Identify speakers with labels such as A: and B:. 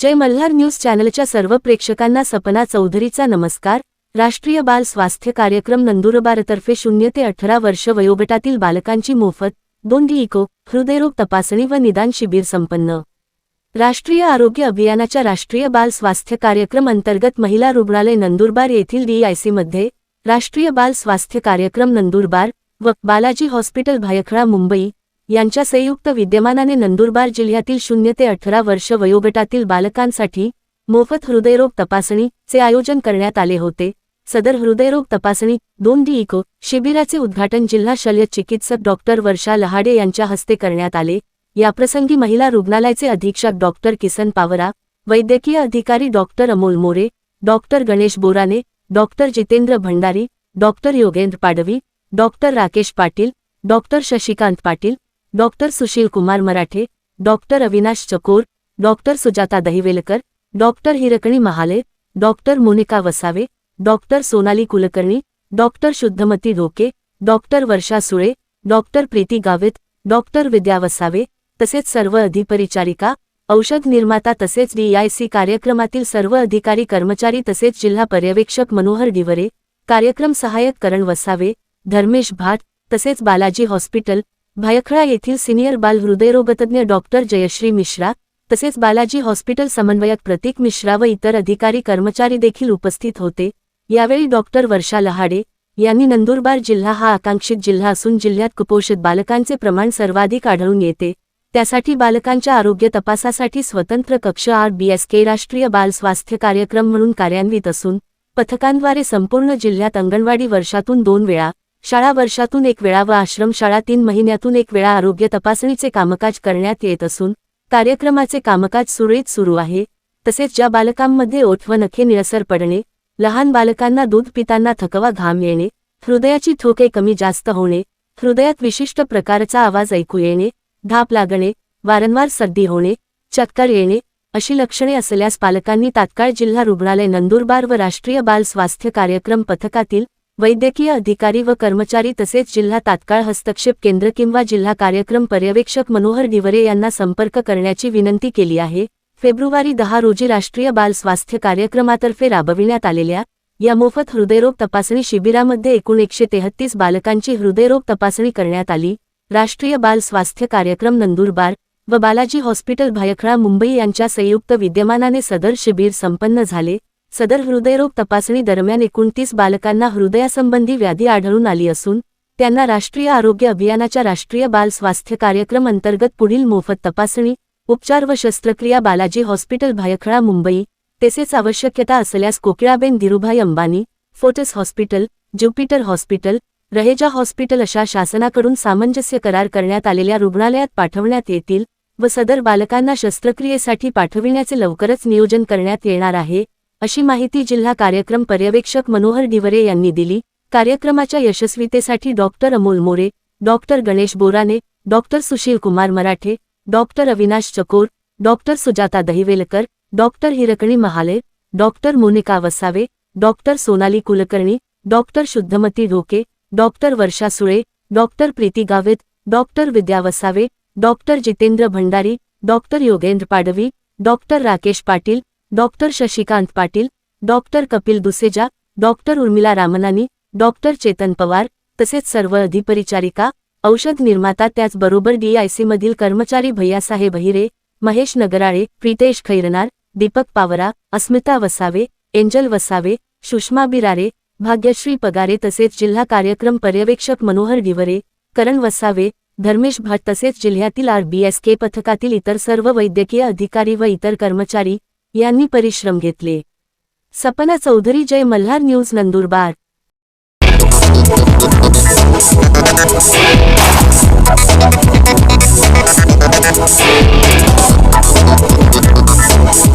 A: जय Malhar news चॅनलच्या सर्व प्रेक्षकांना सपना चौधरीचा नमस्कार. राष्ट्रीय बाल स्वास्थ्य कार्यक्रम नंदुरबारतर्फे शून्य ते अठरा वर्ष वयोगटातील बालकांची मोफत दोन इको हृदयरोग तपासणी व निदान शिबिर संपन्न. राष्ट्रीय आरोग्य अभियानाच्या राष्ट्रीय बाल स्वास्थ्य कार्यक्रम अंतर्गत महिला रुग्णालय नंदुरबार येथील डीआयसीमध्ये राष्ट्रीय बाल स्वास्थ्य कार्यक्रम नंदुरबार व बालाजी हॉस्पिटल भायखळा मुंबई यांच्या संयुक्त विद्यमानाने नंदुरबार जिल्ह्यातील शून्य ते अठरा वर्ष वयोगटातील बालकांसाठी मोफत हृदयरोग तपासणीचे आयोजन करण्यात आले होते. सदर हृदयरोग तपासणी दोन डी इको शिबिराचे उद्घाटन जिल्हा शल्य चिकित्सक डॉक्टर वर्षा लहाडे यांच्या हस्ते करण्यात आले. याप्रसंगी महिला रुग्णालयाचे अधीक्षक डॉक्टर किसन पावरा वैद्यकीय अधिकारी doctor Amol More doctor Ganesh Borane doctor Jitendra Bhandari doctor Yogendra Padvi doctor Rakesh Patil doctor Shashikant Patil doctor Sushil Kumar Marathe doctor Avinash Chakor doctor Sujata Dahivelkar doctor Hirkani Mahale doctor Monika Vasave doctor Sonali Kulkarni doctor Shuddhamati Dhoke doctor Varsha Sule doctor Preeti Gavit doctor Vidya Vasave तसेच सर्व अधिपरिचारिका औषध निर्माता तसेच डीआयसी कार्यक्रमातील सर्व अधिकारी कर्मचारी तसेच जिल्हा पर्यवेक्षक मनोहर डिवरे कार्यक्रम सहाय्यक करण वसावे धर्मेश भाट तसेच बालाजी हॉस्पिटल भायखळा येथील सिनियर बाल हृदयरोगतज्ञ डॉक्टर जयश्री मिश्रा तसेच बालाजी हॉस्पिटल समन्वयक प्रतीक मिश्रा व इतर अधिकारी कर्मचारी देखील उपस्थित होते. यावेळी डॉक्टर वर्षा लहाडे यांनी नंदुरबार जिल्हा हा आकांक्षित जिल्हा असून जिल्ह्यात कुपोषित बालकांचे प्रमाण सर्वाधिक आढळून येते. त्यासाठी बालकांच्या आरोग्य तपासासाठी स्वतंत्र कक्ष आर बीएसके राष्ट्रीय बाल स्वास्थ्य कार्यक्रम म्हणून कार्यान्वित असून पथकांद्वारे संपूर्ण जिल्ह्यात अंगणवाडी वर्षातून दोन वेळा शाळा वर्षातून एक वेळा व आश्रमशाळा तीन महिन्यातून एक वेळा आरोग्य तपासणीचे कामकाज करण्यात येत असून कार्यक्रमाचे कामकाज सुरळीत सुरू आहे. तसेच ज्या बालकांमध्ये ओठ व नखे निळसर पडणे लहान बालकांना दूध पिताना थकवा घाम येणे हृदयाची ठोके कमी जास्त होणे हृदयात विशिष्ट प्रकारचा आवाज ऐकू येणे धाप लागणे वारंवार सर्दी होणे चक्कर येणे अशी लक्षणे असल्यास पालकांनी तात्काळ जिल्हा रुग्णालय नंदुरबार व राष्ट्रीय बाल स्वास्थ्य कार्यक्रम पथकातील वैद्यकीय अधिकारी व कर्मचारी तसेच जिल्हा तात्काळ हस्तक्षेप केंद्र किंवा जिल्हा कार्यक्रम पर्यवेक्षक मनोहर डिवरे यांना संपर्क करण्याची विनंती केली आहे. फेब्रुवारी दहा रोजी राष्ट्रीय बाल स्वास्थ्य कार्यक्रमातर्फे राबविण्यात आलेल्या या मोफत हृदयरोग तपासणी शिबिरामध्ये एकूण एकशे तेहत्तीस बालकांची हृदयरोग तपासणी करण्यात आली. राष्ट्रीय बाल स्वास्थ्य कार्यक्रम नंदुरबार व बालाजी हॉस्पिटल भायखळा मुंबई यांच्या संयुक्त विद्यमानाने सदर शिबिर संपन्न झाले. सदर हृदयरोग तपासणी दरम्यान एकोणतीस बालकांना हृदयासंबंधी व्याधी आढळून आली असून त्यांना राष्ट्रीय आरोग्य अभियानाच्या राष्ट्रीय बाल स्वास्थ्य कार्यक्रम अंतर्गत पुढील मोफत तपासणी उपचार व शस्त्रक्रिया बालाजी हॉस्पिटल भायखळा मुंबई तसेच आवश्यकता असल्यास Kokilaben Dhirubhai Ambani Fortis hospital Jupiter hospital Raheja hospital अशा शासनाकडून सामंजस्य करार करण्यात आलेल्या रुग्णालयात पाठवण्यात येतील व सदर बालकांना शस्त्रक्रियेसाठी पाठविण्याचे लवकरच नियोजन करण्यात येणार आहे अशी माहिती जिल्हा कार्यक्रम पर्यवेक्षक मनोहर डिवरे यांनी दिली. कार्यक्रमाच्या यशस्वीतेसाठी doctor Amol More doctor Ganesh Borane doctor Sushil Kumar Marathe doctor Avinash Chakor doctor Sujata Dahivelkar doctor Hirkani Mahale doctor Monika Vasave doctor Sonali Kulkarni doctor Shuddhamati Dhoke doctor Varsha Sule doctor Preeti Gavit doctor Vidya Vasave doctor Jitendra Bhandari doctor Yogendra Padvi doctor Rakesh Patil doctor Shashikant Patil doctor Kapil Duseja doctor Urmila Ramnani doctor Chetan Pawar तसेच सर्व अधिपरिचारिका औषध निर्माता त्याचबरोबर डीआयसीमधील कर्मचारी Bhaiyasaheb Hire Mahesh Nagrale Pritesh Khairnar Deepak Pawara Asmita Vasave angel Vasave Sushma Birare Bhagyashree Pagare तसेच जिल्हा कार्यक्रम पर्यवेक्षक मनोहर डिवरे करण वसावे धर्मेश भट तसेच जिल्ह्यातील आरबीएसके पथकातील इतर सर्व वैद्यकीय अधिकारी व इतर कर्मचारी यांनी परिश्रम घेतले. सपना चौधरी जय मल्हार न्यूज नंदुरबार.